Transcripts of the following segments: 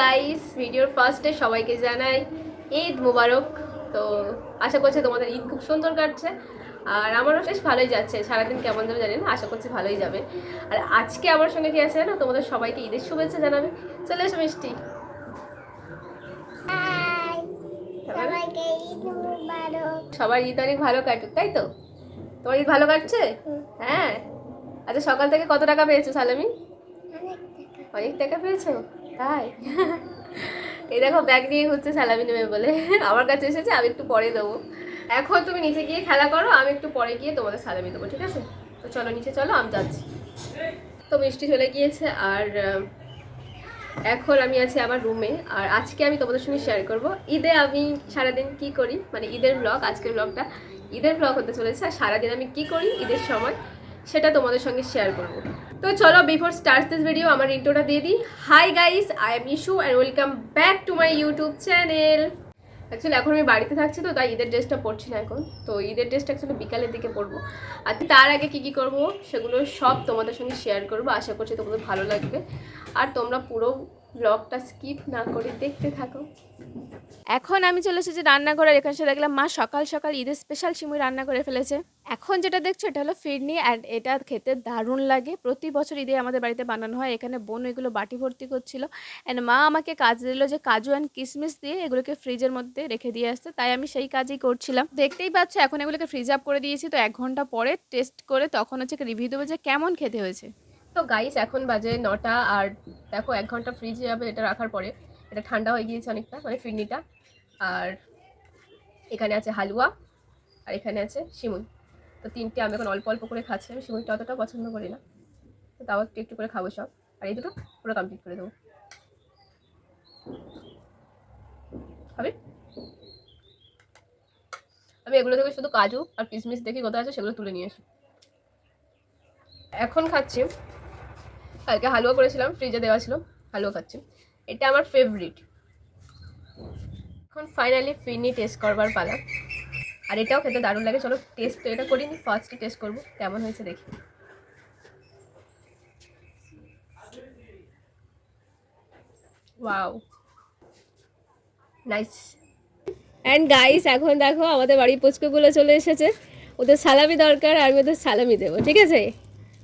Guys ভিডিওর ফার্স্টে সবাইকে জানাই ঈদ মুবারক। তো আশা করছি তোমাদের ঈদ খুব সুন্দর কাটছে। আর আমারও বেশ ভালোই যাচ্ছে। সারাদিন কেমন যাবে জানি না আশা করছি ভালোই যাবে। আর আজকে আমার সঙ্গে কি আছে না তোমাদের সবাইকে ঈদের শুভেচ্ছা জানাবে। চলে এসো মিষ্টি। সবার ঈদ অনেক ভালো কাটুক তাই তো? তোমার ঈদ ভালো কাটছে? হ্যাঁ? আচ্ছা সকাল থেকে কত টাকা পেয়েছ সালামি? অনেক টাকা। অনেক টাকা পেয়েছ? তাই? এই দেখো ব্যাগ নিয়ে হচ্ছে সালামি নেবে বলে। আমার কাছে এসেছে আমি একটু পরে দেবো। এখন তুমি নিচে গিয়ে খেলা করো, আমি একটু পরে গিয়ে তোমাদের সালামি দেবো, ঠিক আছে? তো চলো, নিচে চলো, আমি যাচ্ছি। তো মিষ্টি চলে গিয়েছে, আর এখন আমি আছি আমার রুমে আর আজকে আমি তোমাদের সঙ্গে শেয়ার করব। ঈদে আমি সারাদিন কি করি? মানে ঈদের ব্লগ আজকের ব্লগটা ঈদের ব্লগ হতে চলেছে, আর সারাদিন আমি কি করি ঈদের সময়? সেটা তোমাদের সঙ্গে শেয়ার করব। তো চলো বিফোর স্টার্ট দিস ভিডিও আমার ইন্ট্রোটা দিয়ে দিই। Hi guys I am Ishu and welcome back to my YouTube channel actually এখন আমি বাড়িতে থাকছি তো, তাই ঈদের ড্রেসটা পরছি না এখন। তো ঈদের ড্রেসটা অ্যাকচুয়ালি বিকালের দিকে পরবো। আর তার আগে কী কী করব, সেগুলো সব তোমাদের সঙ্গে শেয়ার করব। আশা করছি তোমাদের ভালো লাগবে। আর তোমরা পুরো ব্লগটা স্কিপ না করে দেখতে থাকো। এখন আমি চলে এসেছি রান্নাঘরে এখানে এসে দেখলাম মা সকাল সকাল ঈদের স্পেশাল সিমুই রান্না করে ফেলেছে। এখন যেটা দেখছ, এটা হলো ফিরনি অ্যান্ড এটা খেতে দারুণ লাগে। প্রতি বছর ঈদে আমাদের বাড়িতে বানানো হয়। এখানে বোন এগুলো বাটি ভর্তি করছিল। অ্যান্ড মা আমাকে কাজ দিল যে কাজু অ্যান্ড কিশমিশ দিয়ে এগুলোকে ফ্রিজের মধ্যে রেখে দিয়ে আসতে। তাই আমি সেই কাজই করছিলাম। দেখতেই পাচ্ছ, এখন এগুলোকে ফ্রিজ আপ করে দিয়েছি। তো এক ঘণ্টা পরে টেস্ট করে তখন হচ্ছে রিভিউ দেবো যে কেমন খেতে হয়েছে। তো গাইস এখন বাজে নটা আর দেখো এক ঘণ্টা ফ্রিজে যাবে, এটা রাখার পরে। এটা ঠান্ডা হয়ে গিয়েছে অনেকটা মানে ফিরনিটা। আর এখানে আছে হালুয়া, আর এখানে আছে সিমুই তো তিনটে আমি এখন অল্প অল্প করে খাচ্ছি, আমি সিমুইটা অতটা পছন্দ করি না। তো তাও একটু একটু করে খাব সব। আর এই দুটো পুরো কমপ্লিট করে দেবো। খাবি? আমি এগুলো থেকে শুধু কাজু আর কিশমিশ দেখি কোথায় আছে সেগুলো তুলে নিয়ে আসি। এখন খাচ্ছি। কালকে হালুয়া করেছিলাম ফ্রিজে দেওয়া ছিল, হালুয়া খাচ্ছি। এটা আমার ফেভারিট এখন ফাইনালি ফিরনি টেস্ট করবার পালা। আর এটাও খেতে দারুণ লাগে। চলো টেস্ট তো এটা করিনি ফার্স্টে টেস্ট করব। কেমন হয়েছে দেখি। ওয়াও নাইস অ্যান্ড গাইস এখন দেখো আমাদের বাড়ির পুচকুগুলো চলে এসেছে। ওদের সালামি দরকার আমি ওদের সালামি দেবো, ঠিক আছে?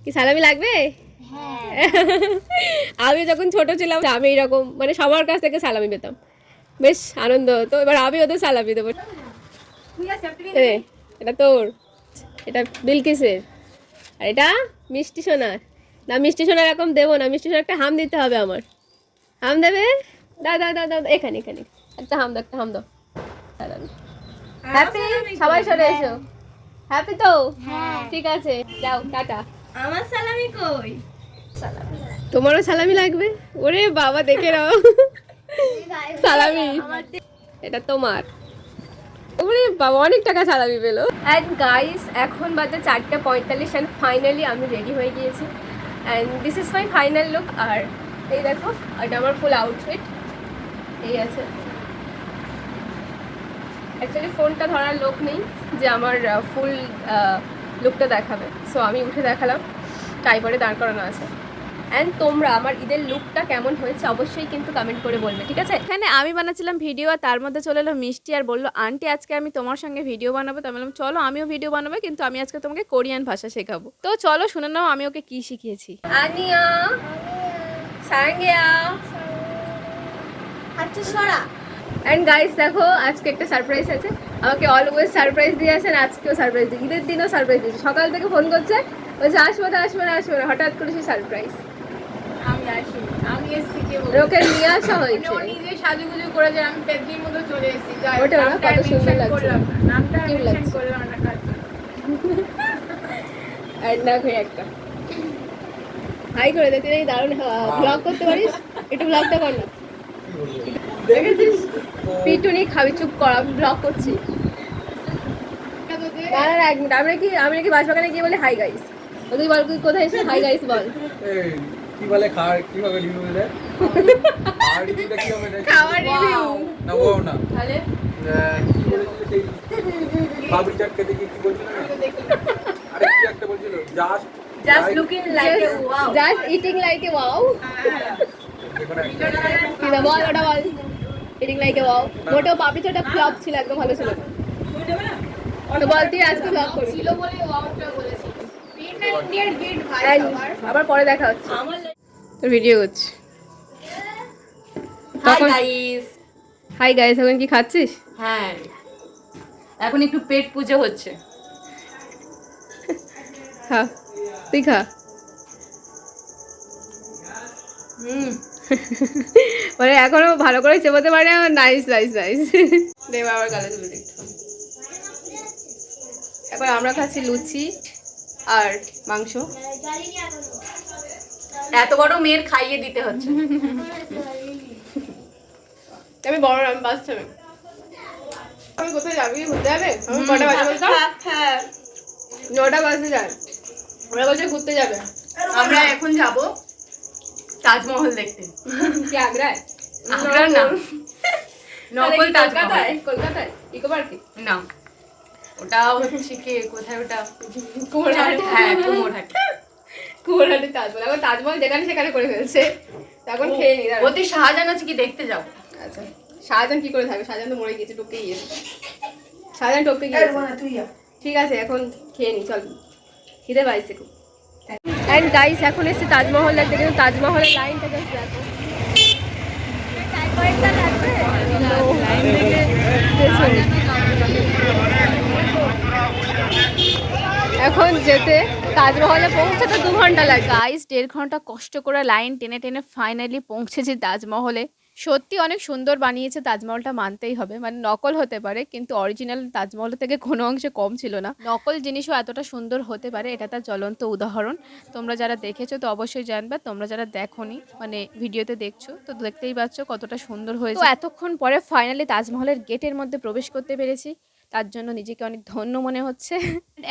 কি সালামি লাগবে? আমি যখন ছোট ছিলাম আমি এরকম মানে সবার কাছ থেকে সালামি পেতাম। বেশ আনন্দ হতো। এবার আমি ওদের সালামি দেবো। এটা তোর। এটা বিলকিসের। আর এটা মিষ্টি সোনার। না মিষ্টি সোনা এরকম দেবো না। মিষ্টি সোনা একটা হাম দিতে হবে আমার। হাম দেবে? দা দা দা দা এখানে এখানে। একটা হাম দাও একটা হাম দাও। হ্যাপি সবাই সরে এসো। হ্যাপি তো? হ্যাঁ। ঠিক আছে। যাও টাটা। আমার সালামি কই? তোমারও সালামি লাগবে? ওরে বাবা দেখে নাও। সালামি। এটা তোমার। ওরে বাবা অনেক টাকা সালামি পেল। অ্যান্ড গাইস এখন বাজে চারটে পঁয়তাল্লিশ অ্যান্ড ফাইনালি আমি রেডি হয়ে গিয়েছি। And this is my final look আর এই দেখো এটা আমার ফুল আউটফিট এই আছে। অ্যাকচুয়ালি ফোনটা ধরার লোক নেই যে আমার ফুল লুকটা দেখাবে। সো আমি উঠে দেখালাম টাইপারে দাঁড় করানো আছে। অ্যান্ড তোমরা আমার ঈদের লুকটা কেমন হয়েছে অবশ্যই কিন্তু কমেন্ট করে বলবে ঠিক আছে? এখানে আমি বানাচ্ছিলাম ভিডিও আর তার মধ্যে চলে এলো মিষ্টি আর বলল আন্টি আজকে আমি তোমার সঙ্গে ভিডিও বানাবো। তো আমি বললাম চলো আমিও ভিডিও বানাবো কিন্তু আমি আজকে তোমাকে কোরিয়ান ভাষা শেখাবো। তো চলো শুনে নাও আমি ওকে কি শিখিয়েছি। আনিয়া। সাঙ্গিয়া। আচ্ছা সরা। অ্যান্ড গাইস দেখো আজকে একটা সারপ্রাইজ আছে। আমাকে অলওয়েজ সারপ্রাইজ দিয়ে আসেন আজকেও সারপ্রাইজ দিয়ে। ঈদের দিনও সারপ্রাইজ দিয়েছে সকাল থেকে ফোন করছে বলছে আসব না আসব না আসব না। হঠাৎ করে সে সারপ্রাইজ আমি আসি আমি এসছি কে ওকে নিয়ে আসা হয়েছে। ও নিজে সাজুগুজু করে যে আমি মতো চলে এসেছি। যাই ওটা না, কত সুন্দর লাগছে। করলাম নামটা Cute মেনশন করলাম না কাজ আর না একটা। হাই করে দে তুই দারুণ ব্লগ করতে পারিস? একটু ব্লগটা কর না। দেখেছিস? পিটুনি খাবি চুপ কর ব্লগ করছি। এক মিনিট আমরা কি আমি নাকি বাসবাগানে গিয়ে বলি হাই গাইস তুই বল তুই কোথায় এসে হাই গাইস বল। কি বলে খাওয়ার কীভাবে রিভিউ দেয় খাওয়ার রিভিউটা কি হবে খাওয়ার রিভিউ না ও না। তাহলে? কি বলেছিল সেই বাবরি চাট খেতে গিয়ে কি বলছিল না? আরে কি একটা বলছিল? Just just looking like a wow just eating like a wow কি বল ওটা বল। ইটিং লাইক ওয়াও মোটো পাপি ছোটা ফ্লপ ছিল একদম ভালো ছিল তো বল তুই আজকে ব্লগ করবি ছিল বলে ওয়াওটা বলেছি ইন্ডিয়ার গেট ভাই আবার আবার পরে দেখা হচ্ছে তো ভিডিও করছি হাই গাইস হাই গাইস এখন কি খাচ্ছিস? হ্যাঁ। এখন একটু পেট পুজো হচ্ছে। খা তুই খা। হুম। মানে এখনও ভালো করে চেপাতে পারে আমার নাইস নাইস নাইস দেব আবার গালে তুলে এবার আমরা খাচ্ছি লুচি আর মাংস। এত বড় মেয়ের খাইয়ে দিতে হচ্ছে। আমি বড় আমি বাচ্চা মেয়ে আমি কোথায় যাবি? ঘুরতে যাবে? আমি কটা বাজে বলতাম হ্যাঁ। নটা বাজে যায়। ওরা বলছে ঘুরতে যাবে। আমরা এখন যাব। তাজমহল দেখতে। কি আগ্রায় আগ্রা না নকল তাজমহল। কলকাতায়? কলকাতায়? ইকো পার্কে? না। ওটা হচ্ছে কি কোথায় ওটা? কুমোরহাট। হ্যাঁ কুমোরহাট। কুমোরহাটে তাজমহল। এখন তাজমহল যেখানে সেখানে করে ফেলছে। এখন খেয়ে নি ওতে শাহজাহান আছে কি দেখতে যাব আচ্ছা। শাহজাহান কি করে থাকবে? শাহজাহান তো মরে গিয়েছে টপকে গিয়েছে। শাহজাহান টপকে গিয়েছে। ঠিক আছে এখন খেয়ে নি চল। খিদে পাইছে খুব। অ্যান্ড গাইস এখন এসে তাজমহল দেখতে, কিন্তু তাজমহলের লাইনটা এখন যেতে তাজমহলে পৌঁছাতে দু ঘণ্টা লাগে। গাইস দেড় ঘণ্টা কষ্ট করে লাইন টেনে টেনে ফাইনালি পৌঁছেছি তাজমহলে। সত্যি অনেক সুন্দর বানিয়েছে তাজমহলটা মানতেই হবে। মানে নকল হতে পারে, কিন্তু অরিজিনাল তাজমহল থেকে কোনো অংশে কম ছিল না। নকল জিনিসও এতটা সুন্দর হতে পারে, এটা তার জ্বলন্ত উদাহরণ। তোমরা যারা দেখেছ তো অবশ্যই জানবে, তোমরা যারা দেখোনি মানে ভিডিওতে দেখছ, তো দেখতেই পাচ্ছ কতটা সুন্দর হয়েছে। এতক্ষণ পরে ফাইনালি তাজমহলের গেটের মধ্যে প্রবেশ করতে পেরেছি। তার জন্য নিজেকে অনেক ধন্য মনে হচ্ছে।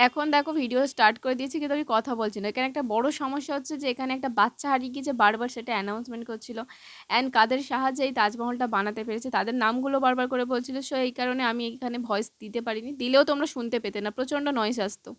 এখন দেখো ভিডিও স্টার্ট করে দিয়েছি, কিন্তু আমি কথা বলছি না। এখানে একটা বড় সমস্যা হচ্ছে যে, এখানে একটা বাচ্চা হারিয়ে গিয়েছে, বারবার সেটা অ্যানাউন্সমেন্ট করছিল। অ্যান্ড কাদের সাহায্যে এই তাজমহলটা বানাতে পেরেছে, তাদের নামগুলো বারবার করে বলছিল। সো এই কারণে আমি এখানে ভয়েস দিতে পারিনি। দিলেও তোমরা শুনতে পেতে না। প্রচণ্ড নয়েস আসতো।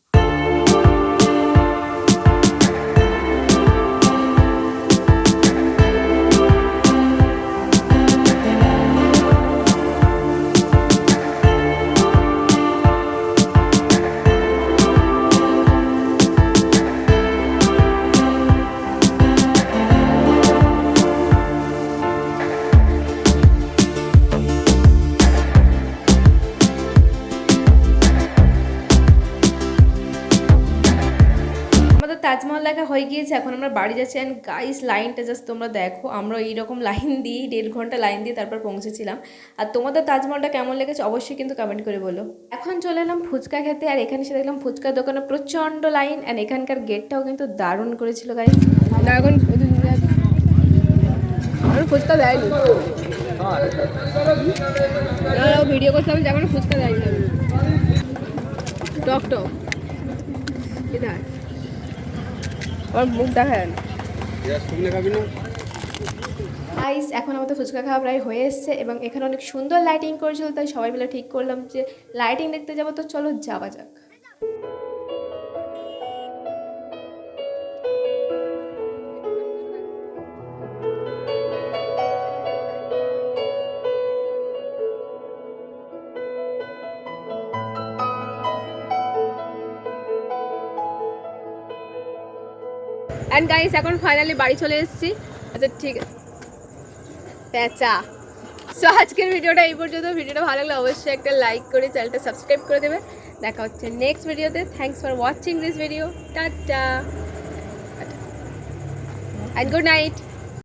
তাজমহল দেখা হয়ে গিয়েছে, এখন আমরা বাড়ি যাচ্ছি। অ্যান্ড গাইস লাইনটা জাস্ট তোমরা দেখো, আমরা এইরকম লাইন দিই দেড় ঘণ্টা লাইন দিয়ে তারপর পৌঁছেছিলাম। আর তোমাদের তাজমহলটা কেমন লেগেছে অবশ্যই কিন্তু কমেন্ট করে বলো। এখন চলে এলাম ফুচকা খেতে, আর এখানে এসে দেখলাম ফুচকার দোকানে প্রচণ্ড লাইন অ্যান্ড এখানকার গেটটাও কিন্তু দারুণ করেছিল গাইস ফুচকা দেয়নি। ভিডিও ফুচকা দেয়নি। কোথায় আমার মুখ দেখা না আইস এখন আমাদের ফুচকা খাওয়া প্রায় হয়ে এসছে এবং এখানে অনেক সুন্দর লাইটিং করেছিল, তাই সবাই মিলে ঠিক করলাম যে লাইটিং দেখতে যাব, তো চলো যাওয়া যাক। অ্যান্ড গাইস এখন ফাইনালি বাড়ি চলে এসেছি। আচ্ছা ঠিক আছে। প্যাচা। সো আজকের ভিডিওটা এই পর্যন্ত। ভিডিওটা ভালো লাগলে অবশ্যই একটা লাইক করে চ্যানেলটা সাবস্ক্রাইব করে দেবে। দেখা হচ্ছে নেক্সট ভিডিওতে। Thanks for watching this video tata. And good night